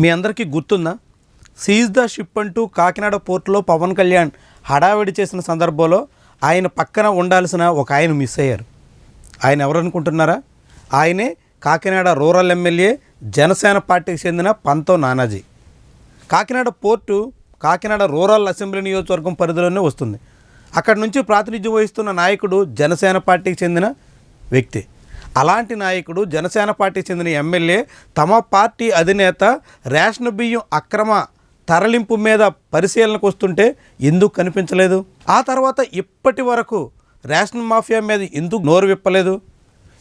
మీ అందరికీ గుర్తుందా? Seize the ship అంటూ కాకినాడ పోర్టులో పవన్ కళ్యాణ్ హడావిడి చేసిన సందర్భంలో ఆయన పక్కన ఉండాల్సిన ఒక ఆయన మిస్ అయ్యారు. ఆయన ఎవరనుకుంటున్నారా? ఆయనే కాకినాడ రూరల్ ఎమ్మెల్యే జనసేన పార్టీకి చెందిన Pantham Nanaji. Kakinada port Kakinada rural assembly నియోజకవర్గం పరిధిలోనే వస్తుంది. అక్కడి నుంచి ప్రాతినిధ్యం వహిస్తున్న నాయకుడు జనసేన పార్టీకి చెందిన వ్యక్తి. అలాంటి నాయకుడు జనసేన పార్టీకి చెందిన ఎమ్మెల్యే తమ పార్టీ అధినేత రేషన్ బియ్యం అక్రమ తరలింపు మీద పరిశీలనకు వస్తుంటే ఎందుకు కనిపించలేదు? ఆ తర్వాత ఇప్పటి వరకు రేషన్ మాఫియా మీద ఎందుకు నోరు విప్పలేదు?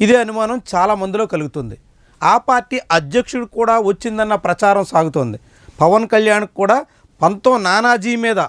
ఇదే అనుమానం చాలా మందిలో కలుగుతుంది. ఆ పార్టీ అధ్యక్షుడు కూడా వచ్చిందన్న ప్రచారం సాగుతోంది. పవన్ కళ్యాణ్ కూడా పంతో నానాజీ మీద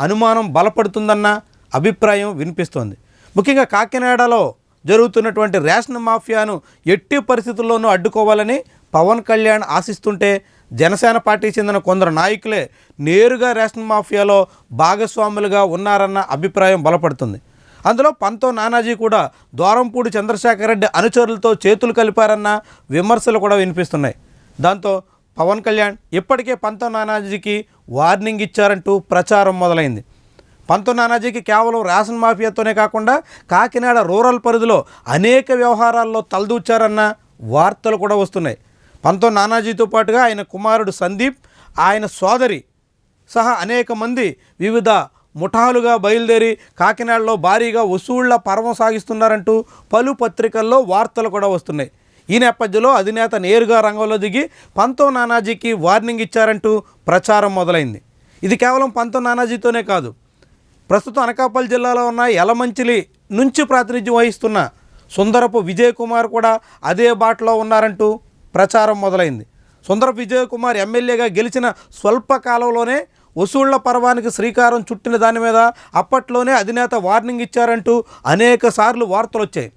అనుమానం బలపడుతుందన్న అభిప్రాయం వినిపిస్తోంది. ముఖ్యంగా కాకినాడలో జరుగుతున్నటువంటి రేషన్ మాఫియాను ఎట్టి పరిస్థితుల్లోనూ అడ్డుకోవాలని పవన్ కళ్యాణ్ ఆశిస్తుంటే జనసేన పార్టీకి చెందిన కొందరు నాయకులే నేరుగా రేషన్ మాఫియాలో భాగస్వాములుగా ఉన్నారన్న అభిప్రాయం బలపడుతుంది. అందులో పంతో నానాజీ కూడా ద్వారంపూడి చంద్రశేఖర్ రెడ్డి అనుచరులతో చేతులు కలిపారన్న విమర్శలు కూడా వినిపిస్తున్నాయి. దాంతో పవన్ కళ్యాణ్ ఇప్పటికే పంతో నానాజీకి వార్నింగ్ ఇచ్చారంటూ ప్రచారం మొదలైంది. పంతో నానాజీకి కేవలం రేషన్ మాఫియాతోనే కాకుండా కాకినాడ రూరల్ పరిధిలో అనేక వ్యవహారాల్లో తలదూచారన్న వార్తలు కూడా వస్తున్నాయి. పంతో నానాజీతో పాటుగా ఆయన కుమారుడు సందీప్ ఆయన సోదరి సహా అనేక మంది వివిధ ముఠాలుగా బయలుదేరి కాకినాడలో భారీగా వసూళ్ళ పర్వం సాగిస్తున్నారంటూ పలు పత్రికల్లో వార్తలు కూడా వస్తున్నాయి. ఈ నేపథ్యంలో అధినేత నేరుగా రంగంలో దిగి పంతో నానాజీకి వార్నింగ్ ఇచ్చారంటూ ప్రచారం మొదలైంది. ఇది కేవలం పంతో నానాజీతోనే కాదు ప్రస్తుతం అనకాపల్లి జిల్లాలో ఉన్న యలమంచిలి నుంచి ప్రాతినిధ్యం వహిస్తున్న సుందరపు విజయ్ కుమార్ కూడా అదే బాటలో ఉన్నారంటూ ప్రచారం మొదలైంది. సుందరపు విజయ్ కుమార్ ఎమ్మెల్యేగా గెలిచిన స్వల్పకాలంలోనే వసూళ్ళ పర్వానికి శ్రీకారం చుట్టిన దాని మీద అప్పట్లోనే అధినేత వార్నింగ్ ఇచ్చారంటూ అనేక సార్లు వార్తలు వచ్చాయి.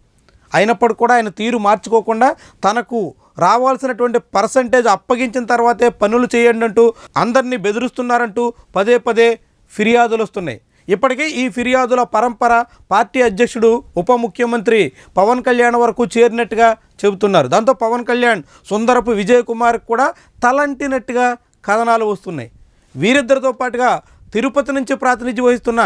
అయినప్పటికీ కూడా ఆయన తీరు మార్చుకోకుండా తనకు రావాల్సినటువంటి పర్సంటేజ్ అప్పగించిన తర్వాతే పనులు చేయండి అంటూ అందరినీ బెదిరిస్తున్నారంటూ పదే పదే ఫిర్యాదులు వస్తున్నాయి. ఇప్పటికే ఈ ఫిర్యాదుల పరంపర పార్టీ అధ్యక్షుడు ఉప ముఖ్యమంత్రి పవన్ కళ్యాణ్ వరకు చేరినట్టుగా చెబుతున్నారు. దాంతో పవన్ కళ్యాణ్ సుందరపు విజయ్ కుమార్ కూడా తలంటినట్టుగా కథనాలు వస్తున్నాయి. వీరిద్దరితో పాటుగా తిరుపతి నుంచి ప్రాతినిధ్యం వహిస్తున్న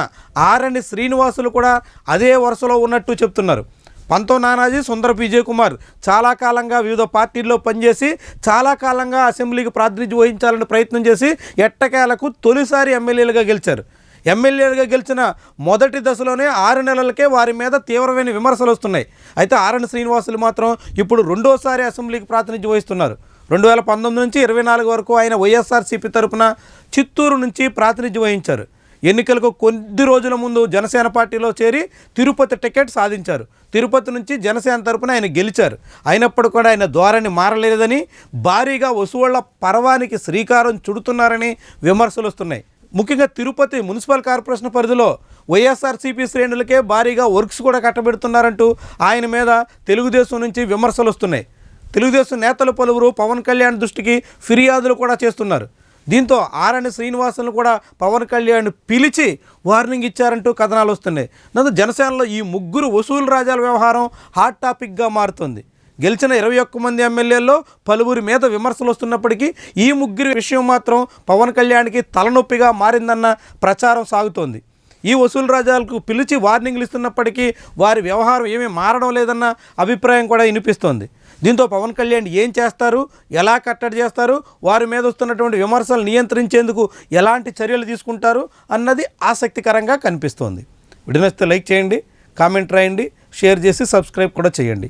ఆరణి శ్రీనివాసులు కూడా అదే వరుసలో ఉన్నట్టు చెప్తున్నారు పంతో నానాజీ సుందర విజయ్ కుమార్ చాలా కాలంగా వివిధ పార్టీల్లో పనిచేసి చాలా కాలంగా అసెంబ్లీకి ప్రాతినిధ్యం వహించాలని ప్రయత్నం చేసి ఎట్టకేలకు తొలిసారి ఎమ్మెల్యేలుగా గెలిచారు. ఎమ్మెల్యేలుగా గెలిచిన మొదటి దశలోనే ఆరు నెలలకే వారి మీద తీవ్రమైన విమర్శలు వస్తున్నాయి. అయితే ఆర్ఎన్ శ్రీనివాసులు మాత్రం ఇప్పుడు రెండోసారి అసెంబ్లీకి ప్రాతినిధ్యం వహిస్తున్నారు. రెండు వేల పంతొమ్మిది నుంచి ఇరవై నాలుగు వరకు ఆయన వైఎస్ఆర్సీపీ తరపున చిత్తూరు నుంచి ప్రాతినిధ్యం వహించారు. ఎన్నికలకు కొద్ది రోజుల ముందు జనసేన పార్టీలో చేరి తిరుపతి టికెట్ సాధించారు. తిరుపతి నుంచి జనసేన తరపున ఆయన గెలిచారు. అయినప్పుడు కూడా ఆయన ధోరణి మారలేదని భారీగా వసూళ్ళ పర్వానికి శ్రీకారం చుడుతున్నారని విమర్శలు వస్తున్నాయి. ముఖ్యంగా తిరుపతి మున్సిపల్ కార్పొరేషన్ పరిధిలో వైఎస్ఆర్సీపీ శ్రేణులకే భారీగా వర్క్స్ కూడా కట్టబెడుతున్నారంటూ ఆయన మీద తెలుగుదేశం నుంచి విమర్శలు వస్తున్నాయి. తెలుగుదేశం నేతలు పలువురు పవన్ కళ్యాణ్ దృష్టికి ఫిర్యాదులు కూడా చేస్తున్నారు. దీంతో ఆరణి శ్రీనివాసులను కూడా పవన్ కళ్యాణ్ పిలిచి వార్నింగ్ ఇచ్చారంటూ కథనాలు వస్తున్నాయి. దాంతో జనసేనలో ఈ ముగ్గురు వసూలు రాజాల వ్యవహారం హాట్ టాపిక్గా మారుతుంది. గెలిచిన ఇరవై ఒక్క మంది ఎమ్మెల్యేల్లో పలువురి మీద విమర్శలు వస్తున్నప్పటికీ ఈ ముగ్గురి విషయం మాత్రం పవన్ కళ్యాణ్కి తలనొప్పిగా మారిందన్న ప్రచారం సాగుతోంది. ఈ వసూలు రాజాలకు పిలిచి వార్నింగ్లు ఇస్తున్నప్పటికీ వారి వ్యవహారం ఏమీ మారడం లేదన్న అభిప్రాయం కూడా వినిపిస్తోంది. దీంతో పవన్ కళ్యాణ్ ఏం చేస్తారు? ఎలా కట్టడి చేస్తారు? వారి మీద వస్తున్నటువంటి విమర్శలు నియంత్రించేందుకు ఎలాంటి చర్యలు తీసుకుంటారు? అన్నది ఆసక్తికరంగా కనిపిస్తోంది. విడినస్తే లైక్ చేయండి కామెంట్ రాయండి షేర్ చేసి సబ్స్క్రైబ్ కూడా చేయండి.